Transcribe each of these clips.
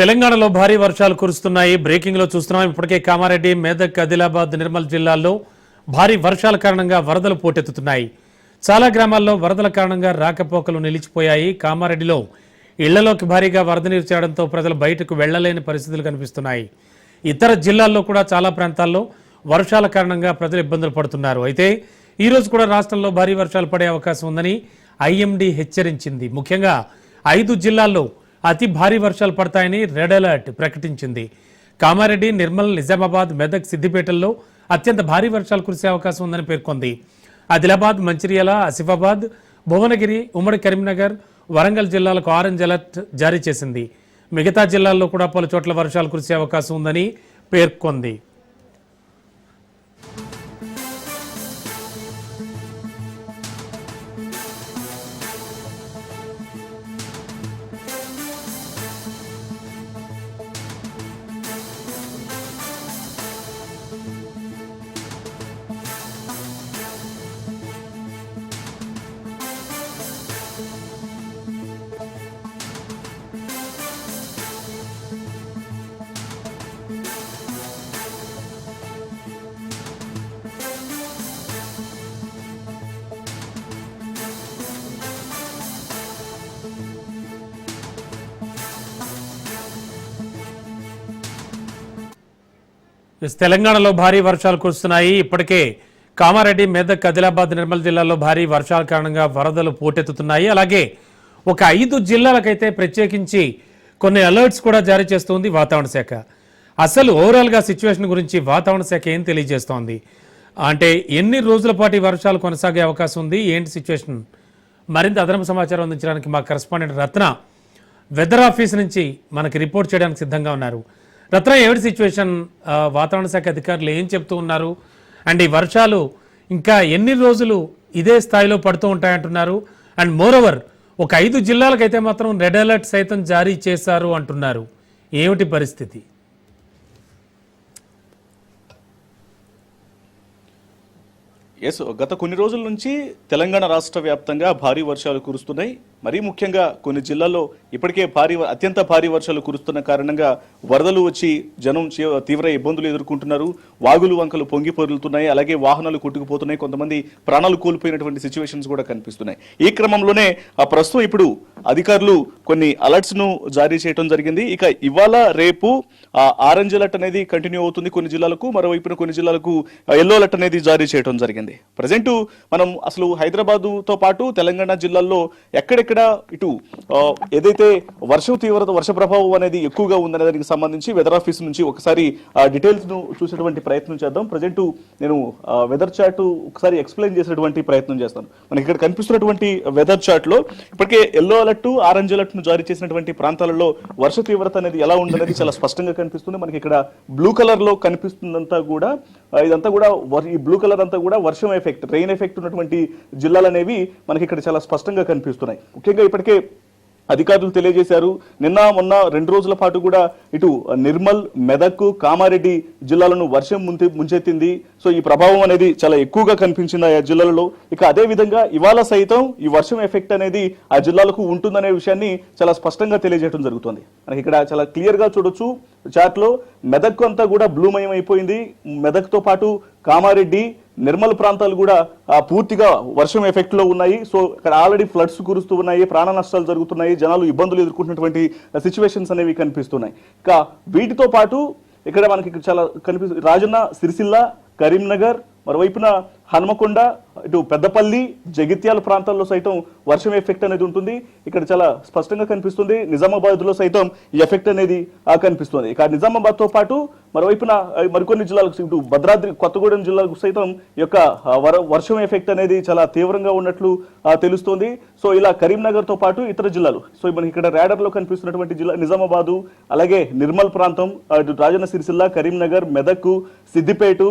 తెలంగాణలో భారీ వర్షాలు కురుస్తున్నాయి. బ్రేకింగ్లో చూస్తున్నాం. ఇప్పటికే కామారెడ్డి మెదక్ ఆదిలాబాద్ నిర్మల్ జిల్లాల్లో భారీ వర్షాల కారణంగా వరదలు పోటెత్తుతున్నాయి. చాలా గ్రామాల్లో వరదల కారణంగా రాకపోకలు నిలిచిపోయాయి. కామారెడ్డిలో ఇళ్ళలోకి భారీగా వరద నీరు చేరడంతో ప్రజలు బయటకు వెళ్ళలేని పరిస్థితులు కనిపిస్తున్నాయి. ఇతర జిల్లాల్లో కూడా చాలా ప్రాంతాల్లో వర్షాల కారణంగా ప్రజలు ఇబ్బందులు పడుతున్నారు. అయితే ఈ రోజు కూడా రాష్ట్రంలో భారీ వర్షాలు పడే అవకాశం ఉందని ఐఎండీ హెచ్చరించింది. ముఖ్యంగా ఐదు జిల్లాల్లో అతి భారీ వర్షాలు పడతాయని రెడ్ అలర్ట్ ప్రకటించింది. కామారెడ్డి నిర్మల్ నిజామాబాద్ మెదక్ సిద్దిపేటల్లో అత్యంత భారీ వర్షాలు కురిసే అవకాశం ఉందని పేర్కొంది. ఆదిలాబాద్ మంచిర్యాల ఆసిఫాబాద్ భువనగిరి ఉమ్మడి కరీంనగర్ వరంగల్ జిల్లాలకు ఆరెంజ్ అలర్ట్ జారీ చేసింది. మిగతా జిల్లాల్లో కూడా పలు చోట్ల వర్షాలు కురిసే అవకాశం ఉందని పేర్కొంది. తెలంగాణలో భారీ వర్షాలు కురుస్తున్నాయి. ఇప్పటికే కామారెడ్డి మెదక్ ఆదిలాబాద్ నిర్మల్ జిల్లాల్లో భారీ వర్షాల కారణంగా వరదలు పోటెత్తుతున్నాయి. అలాగే ఒక ఐదు జిల్లాలకైతే ప్రత్యేకించి కొన్ని అలర్ట్స్ కూడా జారీ చేస్తోంది వాతావరణ శాఖ. అసలు ఓవరాల్గా సిచ్యువేషన్ గురించి వాతావరణ శాఖ ఏం తెలియజేస్తోంది? అంటే ఎన్ని రోజుల పాటు ఈ వర్షాలు కొనసాగే అవకాశం ఉంది? ఏంటి సిచ్యువేషన్ మరింత అదనపు సమాచారం అందించడానికి మా కరెస్పాండెంట్ రత్న వెదర్ ఆఫీస్ నుంచి మనకి రిపోర్ట్ చేయడానికి సిద్ధంగా ఉన్నారు. రత్న ఏమిటి సిచ్యువేషన్ వాతావరణ శాఖ అధికారులు ఏం చెప్తూ ఉన్నారు? అండ్ ఈ వర్షాలు ఇంకా ఎన్ని రోజులు ఇదే స్థాయిలో పడుతూ ఉంటాయంటున్నారు? అండ్ మోరోవర్ ఒక ఐదు జిల్లాలకైతే మాత్రం రెడ్ అలర్ట్ సైతం జారీ చేశారు అంటున్నారు. ఏమిటి పరిస్థితి? ఎస్ గత కొన్ని రోజుల నుంచి తెలంగాణ రాష్ట్ర వ్యాప్తంగా భారీ వర్షాలు కురుస్తున్నాయి. మరీ ముఖ్యంగా కొన్ని జిల్లాల్లో ఇప్పటికే భారీ అత్యంత భారీ వర్షాలు కురుస్తున్న కారణంగా వరదలు వచ్చి జనం చే- తీవ్ర ఇబ్బందులు ఎదుర్కొంటున్నారు. వాగులు వంకలు పొంగి పొరులుతున్నాయి. అలాగే వాహనాలు కొట్టుకుపోతున్నాయి. కొంతమంది ప్రాణాలు కోల్పోయినటువంటి సిచ్యువేషన్స్ కూడా కనిపిస్తున్నాయి. ఈ క్రమంలోనే ఆ ప్రస్తుతం ఇప్పుడు అధికారులు కొన్ని అలర్ట్స్ను జారీ చేయడం జరిగింది. ఇక ఇవాళ రేపు ఆ ఆరెంజ్ అలర్ట్ అనేది కంటిన్యూ అవుతుంది కొన్ని జిల్లాలకు. మరోవైపున కొన్ని జిల్లాలకు ఎల్లో అలర్ట్ అనేది జారీ చేయడం జరిగింది. ప్రజెంట్ మనం అసలు హైదరాబాదుతో పాటు తెలంగాణ జిల్లాల్లో ఎక్కడెక్కడ ఇటు ఏదైతే వర్షం తీవ్రత వర్ష ప్రభావం అనేది ఎక్కువగా ఉందనే దానికి సంబంధించి వెదర్ ఆఫీస్ నుంచి ఒకసారి ఆ డీటెయిల్స్ను చూసేటువంటి ప్రయత్నం చేద్దాం. ప్రజెంట్ నేను వెదర్ చార్ట్ ఒకసారి ఎక్స్ప్లెయిన్ చేసేటువంటి ప్రయత్నం చేస్తాను. మనకి ఇక్కడ కనిపిస్తున్నటువంటి వెదర్ చార్ట్లో ఇప్పటికే ఎల్లో అలర్ట్ ఆరెంజ్ అలర్ట్ను జారీ చేసినటువంటి ప్రాంతాలలో వర్ష తీవ్రత అనేది ఎలా ఉందనేది చాలా స్పష్టంగా కనిపిస్తుంది. మనకి ఇక్కడ బ్లూ కలర్లో కనిపిస్తుందంతా కూడా ఇదంతా కూడా వర్- ఈ బ్లూ కలర్ అంతా కూడా వర్షం ఎఫెక్ట్ రెయిన్ ఎఫెక్ట్ ఉన్నటువంటి జిల్లాలు అనేవి మనకి ఇక్కడ చాలా స్పష్టంగా కనిపిస్తున్నాయి. ముఖ్యంగా ఇప్పటికే అధికారులు తెలియజేశారు. నిన్న మొన్న రెండు రోజుల పాటు కూడా ఇటు నిర్మల్ మెదక్ కామారెడ్డి జిల్లాలను వర్షం ముంచె ముంచెత్తింది. సో ఈ ప్రభావం అనేది చాలా ఎక్కువగా కనిపించింది ఆ జిల్లాలలో. ఇక అదే విధంగా ఇవాళ సైతం ఈ వర్షం ఎఫెక్ట్ అనేది ఆ జిల్లాలకు ఉంటుందనే విషయాన్ని చాలా స్పష్టంగా తెలియజేయడం జరుగుతుంది. మనకి ఇక్కడ చాలా క్లియర్గా చూడొచ్చు. చాట్లో మెదక్ అంతా కూడా బ్లూమయం అయిపోయింది మెదక్తో పాటు కామారెడ్డి నిర్మల్ ప్రాంతాలు కూడా పూర్తిగా వర్షం ఎఫెక్ట్లో ఉన్నాయి. సో ఇక్కడ ఆల్రెడీ ఫ్లడ్స్ కురుస్తూ ఉన్నాయి ప్రాణ నష్టాలు జరుగుతున్నాయి జనాలు ఇబ్బందులు ఎదుర్కొంటున్నటువంటి సిచ్యువేషన్స్ అనేవి కనిపిస్తున్నాయి. ఇక వీటితో పాటు ఇక్కడ మనకి ఇక్కడ చాలా కనిపిస్తుంది రాజన్న సిరిసిల్ల కరీంనగర్ మరోవైపున హన్మకొండ ఇటు పెద్దపల్లి జగిత్యాల ప్రాంతాల్లో సైతం వర్షం ఎఫెక్ట్ అనేది ఉంటుంది. ఇక్కడ చాలా స్పష్టంగా కనిపిస్తుంది. నిజామాబాద్లో సైతం ఈ ఎఫెక్ట్ అనేది కనిపిస్తుంది. ఇక నిజామాబాద్తో పాటు మరోవైపున మరికొన్ని జిల్లాలకు ఇటు భద్రాద్రి కొత్తగూడెం జిల్లాలకు సైతం ఈ యొక్క వర- వర్షం ఎఫెక్ట్ అనేది చాలా తీవ్రంగా ఉన్నట్లు తెలుస్తుంది తెలుస్తోంది. సో ఇలా కరీంనగర్తో పాటు ఇతర జిల్లాలు సో మనకి ఇక్కడ ర్యాడర్లో కనిపిస్తున్నటువంటి జిల్లా నిజామాబాదు అలాగే నిర్మల్ ప్రాంతం ఇటు రాజన్న సిరిసిల్ల కరీంనగర్ మెదక్ సిద్దిపేట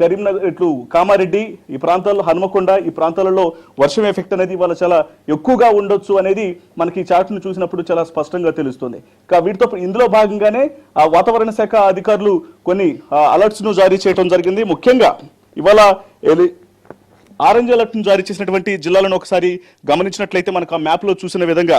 కరీంనగర్ ఇట్లు కామారెడ్డి ఈ ప్రాంతాల్లో హనుమకొండ ఈ ప్రాంతాలలో వర్షం ఎఫెక్ట్ అనేది ఇవాళ చాలా ఎక్కువగా ఉండొచ్చు అనేది మనకి ఈ చార్ట్ చూసినప్పుడు చాలా స్పష్టంగా తెలుస్తుంది. వీటితో ఇందులో భాగంగానే ఆ వాతావరణ శాఖ అధికారులు కొన్ని అలర్ట్స్ను జారీ చేయడం జరిగింది. ముఖ్యంగా ఇవాళ ఆరెంజ్ అలర్ట్ను జారీ చేసినటువంటి జిల్లాలను ఒకసారి గమనించినట్లయితే మనకు ఆ మ్యాప్లో చూసిన విధంగా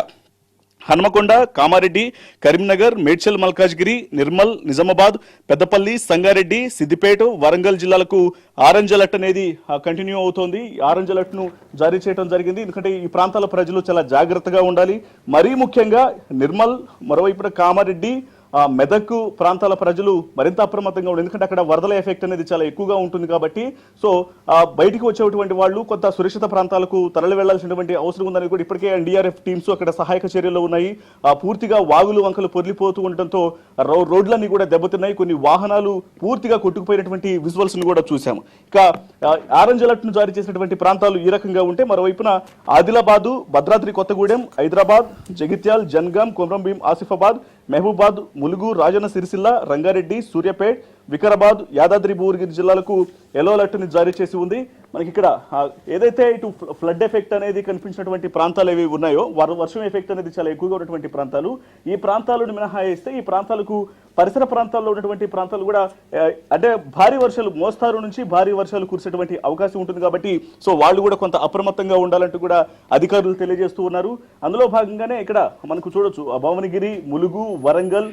హనుమకొండ కామారెడ్డి కరీంనగర్ మేడ్చల్ మల్కాజ్గిరి నిర్మల్ నిజామాబాద్ పెద్దపల్లి సంగారెడ్డి సిద్దిపేట వరంగల్ జిల్లాలకు ఆరెంజ్ అలర్ట్ అనేది కంటిన్యూ అవుతోంది. ఆరెంజ్ అలర్ట్ను జారీ చేయడం జరిగింది. ఎందుకంటే ఈ ప్రాంతాల ప్రజలు చాలా జాగ్రత్తగా ఉండాలి. మరీ ముఖ్యంగా నిర్మల్ మరోవైపున కామారెడ్డి మెదక్ ప్రాంతాల ప్రజలు మరింత అప్రమత్తంగా ఉండాలి ఎందుకంటే అక్కడ వరదల ఎఫెక్ట్ అనేది చాలా ఎక్కువగా ఉంటుంది కాబట్టి సో బయటికి వచ్చేటువంటి వాళ్ళు కొంత సురక్షిత ప్రాంతాలకు తరలి వెళ్ళాల్సినటువంటి అవసరం ఉందని కూడా ఇప్పటికే ఎన్డీఆర్ఎఫ్ టీమ్స్ అక్కడ సహాయక చర్యలు ఉన్నాయి. పూర్తిగా వాగులు వంకలు పొదిలిపోతూ ఉండటంతో రోడ్లన్నీ కూడా దెబ్బతిన్నాయి. కొన్ని వాహనాలు పూర్తిగా కొట్టుకుపోయినటువంటి విజువల్స్ను కూడా చూసాము ఇక ఆరెంజ్ అలర్ట్ను జారీ చేసినటువంటి ప్రాంతాలు ఈ రకంగా ఉంటే మరోవైపున ఆదిలాబాదు భద్రాద్రి కొత్తగూడెం హైదరాబాద్ జగిత్యాల్ జన్గాం కొమరంభీం ఆసిఫాబాద్ మహబూబాద్ ములుగు రాజన్న సిరిసిల్ల రంగారెడ్డి సూర్యాపేట్ వికారాబాద్ యాదాద్రి భువనగిరి జిల్లాలకు ఎల్లో అలర్ట్ని జారీ చేసి ఉంది. మనకి ఇక్కడ ఏదైతే ఇటు ఫ్లడ్ ఎఫెక్ట్ అనేది కనిపించినటువంటి ప్రాంతాలు ఏవి ఉన్నాయో వర- వర్షం ఎఫెక్ట్ అనేది చాలా ఎక్కువగా ఉన్నటువంటి ప్రాంతాలు ఈ ప్రాంతాలను మినహాయిస్తే ఈ ప్రాంతాలకు పరిసర ప్రాంతాల్లో ఉన్నటువంటి ప్రాంతాలు కూడా అంటే భారీ వర్షాలు మోస్తారు నుంచి భారీ వర్షాలు కురిసేటువంటి అవకాశం ఉంటుంది కాబట్టి సో వాళ్ళు కూడా కొంత అప్రమత్తంగా ఉండాలంటూ కూడా అధికారులు తెలియజేస్తూ ఉన్నారు. అందులో భాగంగానే ఇక్కడ మనకు చూడొచ్చు ఆ భువనగిరి ములుగు వరంగల్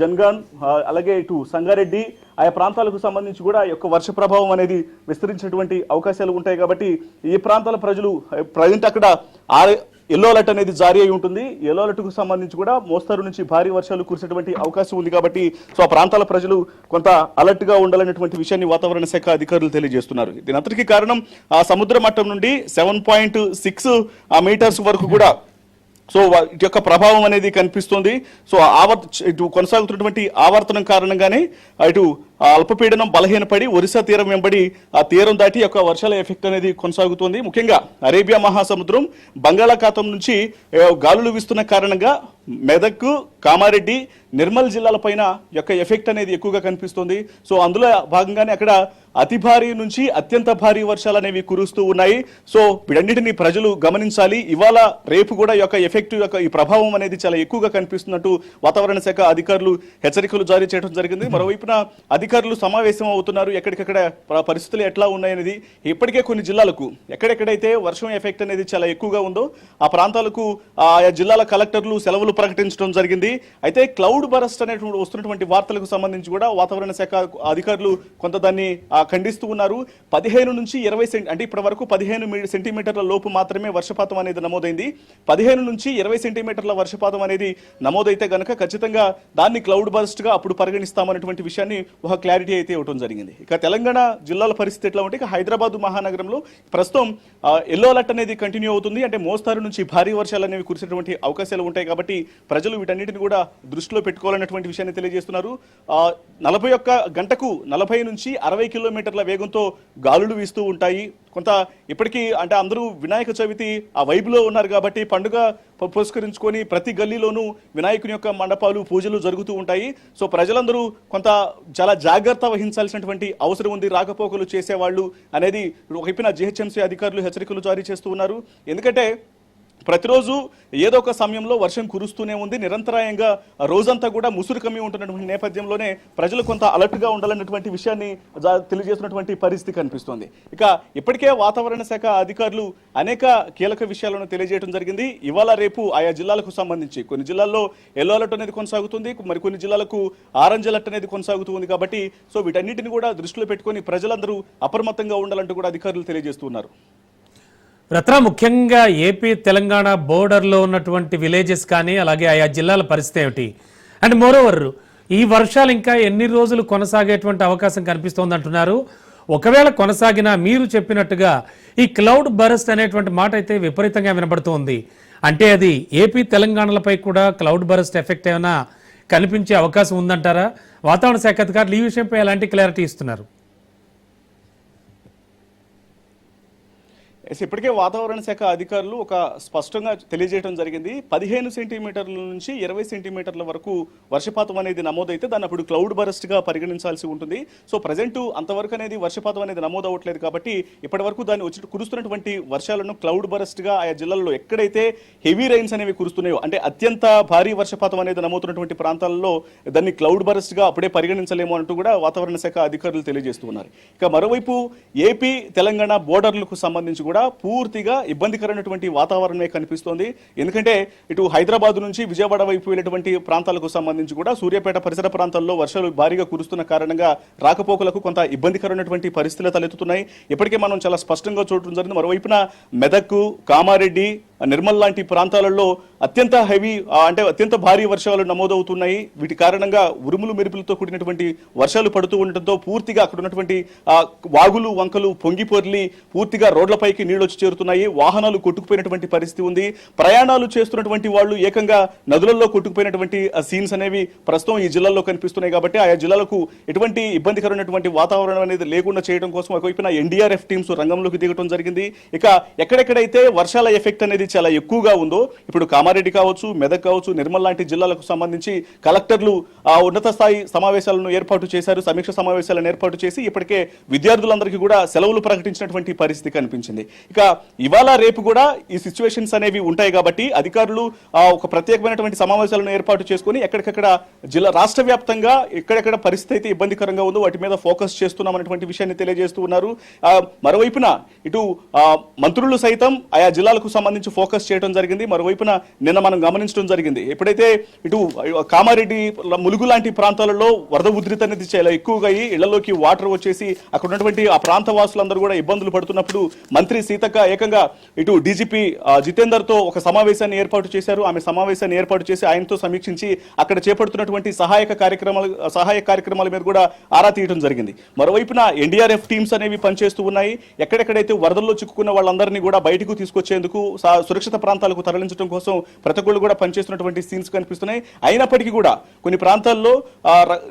జన్గాన్ అలాగే ఇటు సంగారెడ్డి ఆయా ప్రాంతాలకు సంబంధించి కూడా యొక్క వర్ష ప్రభావం అనేది విస్తరించినటువంటి అవకాశాలు ఉంటాయి కాబట్టి ఈ ప్రాంతాల ప్రజలు ప్రజెంట్ అక్కడ ఆరె- ఎల్లో అలర్ట్ అనేది జారీ అయి ఉంటుంది. ఎల్లో అలర్ట్కు సంబంధించి కూడా మోస్తరు నుంచి భారీ వర్షాలు కురిసేటువంటి అవకాశం ఉంది కాబట్టి సో ఆ ప్రాంతాల ప్రజలు కొంత అలర్ట్గా ఉండాలనేటువంటి విషయాన్ని వాతావరణ శాఖ అధికారులు తెలియజేస్తున్నారు. దీని అంతటికీ కారణం ఆ సముద్ర మట్టం నుండి సెవెన్ పాయింట్ సిక్స్ మీటర్స్ వరకు కూడా సో ఇటు యొక్క ప్రభావం అనేది కనిపిస్తుంది. సో ఆవర్త ఇటు కొనసాగుతున్నటువంటి ఆవర్తనం కారణంగానే ఇటు అల్పపీడనం బలహీనపడి ఒరిస్సా తీరం వెంబడి ఆ తీరం దాటి యొక్క వర్షాల ఎఫెక్ట్ అనేది కొనసాగుతుంది. ముఖ్యంగా అరేబియా మహాసముద్రం బంగాళాఖాతం నుంచి గాలులు వీస్తున్న కారణంగా మెదక్ కామారెడ్డి నిర్మల్ జిల్లాల పైన యొక్క ఎఫెక్ట్ అనేది ఎక్కువగా కనిపిస్తుంది. సో అందులో భాగంగానే అక్కడ అతి భారీ నుంచి అత్యంత భారీ వర్షాలు అనేవి కురుస్తూ ఉన్నాయి. సో వీటన్నిటిని ప్రజలు గమనించాలి. ఇవాళ రేపు కూడా యొక్క ఎఫెక్ట్ యొక్క ఈ ప్రభావం అనేది చాలా ఎక్కువగా కనిపిస్తున్నట్టు వాతావరణ శాఖ అధికారులు హెచ్చరికలు జారీ చేయడం జరిగింది. మరోవైపున అధికారులు సమావేశం అవుతున్నారు. ఎక్కడికక్కడ పరిస్థితులు ఎట్లా ఉన్నాయనేది ఇప్పటికే కొన్ని జిల్లాలకు ఎక్కడెక్కడైతే వర్షం ఎఫెక్ట్ అనేది చాలా ఎక్కువగా ఉందో ఆ ప్రాంతాలకు ఆయా జిల్లాల కలెక్టర్లు సెలవులు ప్రకటించడం జరిగింది. అయితే క్లౌడ్ బరస్ట్ అనేటువంటి వస్తున్నటువంటి వార్తలకు సంబంధించి కూడా వాతావరణ శాఖ అధికారులు కొంత దాన్ని ఖండిస్తూ ఉన్నారు. పదిహేను నుంచి ఇరవై సెంటి అంటే ఇప్పటి వరకు పదిహేను సెంటీమీటర్ల లోపు మాత్రమే వర్షపాతం అనేది నమోదైంది. పదిహేను నుంచి ఇరవై సెంటీమీటర్ల వర్షపాతం అనేది నమోదైతే గనక ఖచ్చితంగా దాన్ని క్లౌడ్ బరస్ట్గా అప్పుడు పరిగణిస్తామనేటువంటి విషయాన్ని ఒక క్లారిటీ అయితే ఇవ్వడం జరిగింది. ఇక తెలంగాణ జిల్లాల పరిస్థితి ఎట్లా ఉంటే ఇక హైదరాబాద్ మహానగరంలో ప్రస్తుతం ఎల్లో అలర్ట్ అనేది కంటిన్యూ అవుతుంది. అంటే మోస్తారు నుంచి భారీ వర్షాలు అనేవి కురిసేటువంటి అవకాశాలు ఉంటాయి కాబట్టి ప్రజలు వీటన్నిటిని కూడా దృష్టిలో పెట్టుకోవాలన్నటువంటి విషయాన్ని తెలియజేస్తున్నారు. నలభై ఒక్క గంటకు నలభై నుంచి అరవై కిలోమీటర్ల వేగంతో గాలులు వీస్తూ ఉంటాయి. కొంత ఇప్పటికీ అంటే అందరూ వినాయక చవితి ఆ వైబులో ఉన్నారు కాబట్టి పండుగ పురస్కరించుకొని ప్రతి గల్లీలోనూ వినాయకుని యొక్క మండపాలు పూజలు జరుగుతూ ఉంటాయి. సో ప్రజలందరూ కొంత చాలా జాగ్రత్త వహించాల్సినటువంటి అవసరం ఉంది. రాకపోకలు చేసేవాళ్ళు అనేది ఒకవైపున జిహెచ్ఎంసీ అధికారులు హెచ్చరికలు జారీ చేస్తూ ఉన్నారు. ఎందుకంటే ప్రతిరోజు ఏదో ఒక సమయంలో వర్షం కురుస్తూనే ఉంది. నిరంతరాయంగా రోజంతా కూడా ముసురు కమ్మి ఉంటున్నటువంటి నేపథ్యంలోనే ప్రజలు కొంత అలర్ట్గా ఉండాలన్నటువంటి విషయాన్ని జా- తెలియజేస్తున్నటువంటి పరిస్థితి కనిపిస్తోంది. ఇక ఇప్పటికే వాతావరణ శాఖ అధికారులు అనేక కీలక విషయాలను తెలియజేయడం జరిగింది. ఇవాళ రేపు ఆయా జిల్లాలకు సంబంధించి కొన్ని జిల్లాల్లో ఎల్లో అలర్ట్ అనేది కొనసాగుతుంది. మరి కొన్ని జిల్లాలకు ఆరెంజ్ అలర్ట్ అనేది కొనసాగుతుంది కాబట్టి సో వీటన్నిటిని కూడా దృష్టిలో పెట్టుకొని ప్రజలందరూ అప్రమత్తంగా ఉండాలంటూ కూడా అధికారులు తెలియజేస్తున్నారు రత్న ముఖ్యంగా ఏపీ తెలంగాణ బోర్డర్లో ఉన్నటువంటి విలేజెస్ కానీ అలాగే ఆయా జిల్లాల పరిస్థితి ఏమిటి? అండ్ మోరోవర్ ఈ వర్షాలు ఇంకా ఎన్ని రోజులు కొనసాగేటువంటి అవకాశం కనిపిస్తోంది అంటున్నారు ఒకవేళ కొనసాగినా మీరు చెప్పినట్టుగా ఈ క్లౌడ్ బరస్ట్ అనేటువంటి మాట అయితే విపరీతంగా వినబడుతోంది. అంటే అది ఏపీ తెలంగాణలపై కూడా క్లౌడ్ బరస్ట్ ఎఫెక్ట్ ఏమైనా కనిపించే అవకాశం ఉందంటారా? వాతావరణ శాఖ అధికారులు ఈ విషయంపై ఎలాంటి క్లారిటీ ఇస్తున్నారు? ఎస్, ఇప్పటికే వాతావరణ శాఖ అధికారులు ఒక స్పష్టంగా తెలియజేయడం జరిగింది. పదిహేను సెంటీమీటర్ల నుంచి ఇరవై సెంటీమీటర్ల వరకు వర్షపాతం అనేది నమోదైతే దాన్ని అప్పుడు క్లౌడ్ బరస్ట్గా పరిగణించాల్సి ఉంటుంది. సో ప్రజెంట్ అంతవరకు అనేది వర్షపాతం అనేది నమోదు అవ్వట్లేదు కాబట్టి ఇప్పటి వరకు దాన్ని వచ్చి కురుస్తున్నటువంటి వర్షాలను క్లౌడ్ బరస్ట్గా ఆయా జిల్లాల్లో ఎక్కడైతే హెవీ రైన్స్ అనేవి కురుస్తున్నాయో అంటే అత్యంత భారీ వర్షపాతం అనేది నమోదుతున్నటువంటి ప్రాంతాల్లో దాన్ని క్లౌడ్ బరస్ట్గా అప్పుడే పరిగణించలేము అంటూ కూడా వాతావరణ శాఖ అధికారులు తెలియజేస్తున్నారు ఇక మరోవైపు ఏపీ తెలంగాణ బోర్డర్లకు సంబంధించి కూడా కూడా పూర్తిగా ఇబ్బందికరమైనటువంటి వాతావరణమే కనిపిస్తోంది. ఎందుకంటే ఇటు హైదరాబాద్ నుంచి విజయవాడ వైపు వెళ్ళేటువంటి ప్రాంతాలకు సంబంధించి కూడా సూర్యాపేట పరిసర ప్రాంతాల్లో వర్షాలు భారీగా కురుస్తున్న కారణంగా రాకపోకలకు కొంత ఇబ్బందికరమైనటువంటి పరిస్థితులు తలెత్తుతున్నాయి. ఇప్పటికే మనం చాలా స్పష్టంగా చూడటం జరిగింది. మరోవైపున మెదక్ కామారెడ్డి నిర్మల్ లాంటి ప్రాంతాలలో అత్యంత హెవీ అంటే అత్యంత భారీ వర్షాలు నమోదవుతున్నాయి. వీటి కారణంగా ఉరుములు మెరుపులతో కూడినటువంటి వర్షాలు పడుతూ ఉండటంతో పూర్తిగా అక్కడ ఉన్నటువంటి వాగులు వంకలు పొంగిపొర్లి పూర్తిగా రోడ్లపైకి నీళ్ళు వచ్చి చేరుతున్నాయి. వాహనాలు కొట్టుకుపోయినటువంటి పరిస్థితి ఉంది. ప్రయాణాలు చేస్తున్నటువంటి వాళ్ళు ఏకంగా నదులలో కొట్టుకుపోయినటువంటి సీన్స్ అనేవి ప్రస్తుతం ఈ జిల్లాలో కనిపిస్తున్నాయి కాబట్టి ఆయా జిల్లాలకు ఎటువంటి ఇబ్బందికరమైనటువంటి వాతావరణం అనేది లేకుండా చేయడం కోసం ఒకవైపున ఎన్డీఆర్ఎఫ్ టీమ్స్ రంగంలోకి దిగడం జరిగింది. ఇక ఎక్కడెక్కడైతే వర్షాల ఎఫెక్ట్ అనేది చాలా ఎక్కువగా ఉందో ఇప్పుడు కామారెడ్డి కావచ్చు మెదక్ కావచ్చు నిర్మల్ లాంటి జిల్లాలకు సంబంధించి కలెక్టర్లు ఆ ఉన్నత స్థాయి సమావేశాలను ఏర్పాటు చేశారు సమీక్ష సమావేశాలను ఏర్పాటు చేసి ఇప్పటికే విద్యార్థులందరికీ కూడా సెలవులు ప్రకటించినటువంటి పరిస్థితి కనిపించింది. ఇక ఇవాళ రేపు కూడా ఈ సిచ్యువేషన్స్ అనేవి ఉంటాయి కాబట్టి అధికారులు ఆ, ఒక ప్రత్యేకమైనటువంటి సమావేశాలను ఏర్పాటు చేసుకొని ఎక్కడికక్కడ జిల్లా రాష్ట్ర వ్యాప్తంగా ఎక్కడెక్కడ పరిస్థితి అయితే ఇబ్బందికరంగా ఉందో వాటి మీద ఫోకస్ చేస్తున్నామన్నటువంటి విషయాన్ని తెలియజేస్తూ ఉన్నారు. మరోవైపున ఇటు మంత్రులు సైతం ఆయా జిల్లాలకు సంబంధించి ఫోకస్ చేయడం జరిగింది. మరోవైపున నిన్న మనం గమనించడం జరిగింది. ఎప్పుడైతే ఇటు కామారెడ్డి ములుగు లాంటి ప్రాంతాలలో వరద ఉధృతి అనేది చాలా ఎక్కువగా అయ్యి ఇళ్ళలోకి వాటర్ వచ్చేసి అక్కడ ఉన్నటువంటి ఆ ప్రాంత వాసులందరూ కూడా ఇబ్బందులు పడుతున్నప్పుడు మంత్రి సీతక్క ఏకంగా ఇటు డీజీపీ జితేందర్తో ఒక సమావేశాన్ని ఏర్పాటు చేశారు. ఆమె సమావేశాన్ని ఏర్పాటు చేసి ఆయనతో సమీక్షించి అక్కడ చేపడుతున్నటువంటి సహాయక కార్యక్రమాలు సహాయక కార్యక్రమాల మీద కూడా ఆరా తీయడం జరిగింది. మరోవైపున ఎన్డీఆర్ఎఫ్ టీమ్స్ అనేవి పనిచేస్తూ ఉన్నాయి. ఎక్కడెక్కడైతే వరదల్లో చిక్కుకున్న వాళ్ళందరినీ కూడా బయటకు తీసుకొచ్చేందుకు సురక్షిత ప్రాంతాలకు తరలించడం కోసం ప్రతి ఒక్కళ్ళు కూడా పనిచేస్తున్నటువంటి సీన్స్ కనిపిస్తున్నాయి. అయినప్పటికీ కూడా కొన్ని ప్రాంతాల్లో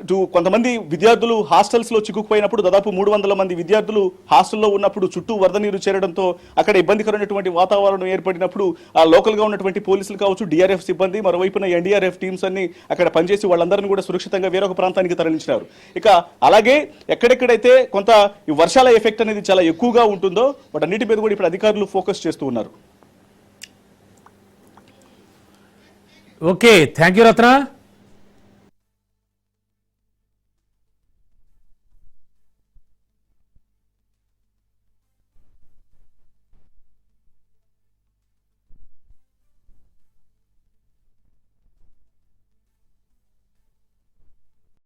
ఇటు కొంతమంది విద్యార్థులు హాస్టల్స్లో చిక్కుకుపోయినప్పుడు దాదాపు మూడు వందల మంది విద్యార్థులు హాస్టల్లో ఉన్నప్పుడు చుట్టూ వరద నీరు చేరడంతో అక్కడ ఇబ్బందికరమైనటువంటి వాతావరణం ఏర్పడినప్పుడు ఆ లోకల్గా ఉన్నటువంటి పోలీసులు కావచ్చు డిఆర్ఎఫ్ సిబ్బంది మరోవైపున ఎన్డీఆర్ఎఫ్ టీమ్స్ అన్ని అక్కడ పనిచేసి వాళ్ళందరినీ కూడా సురక్షితంగా వేరొక ప్రాంతానికి తరలించినారు. ఇక అలాగే ఎక్కడెక్కడైతే కొంత ఈ వర్షాల ఎఫెక్ట్ అనేది చాలా ఎక్కువగా ఉంటుందో వాటన్నిటి మీద కూడా ఇప్పుడు అధికారులు ఫోకస్ చేస్తూ ఉన్నారు. Okay thank you Ratna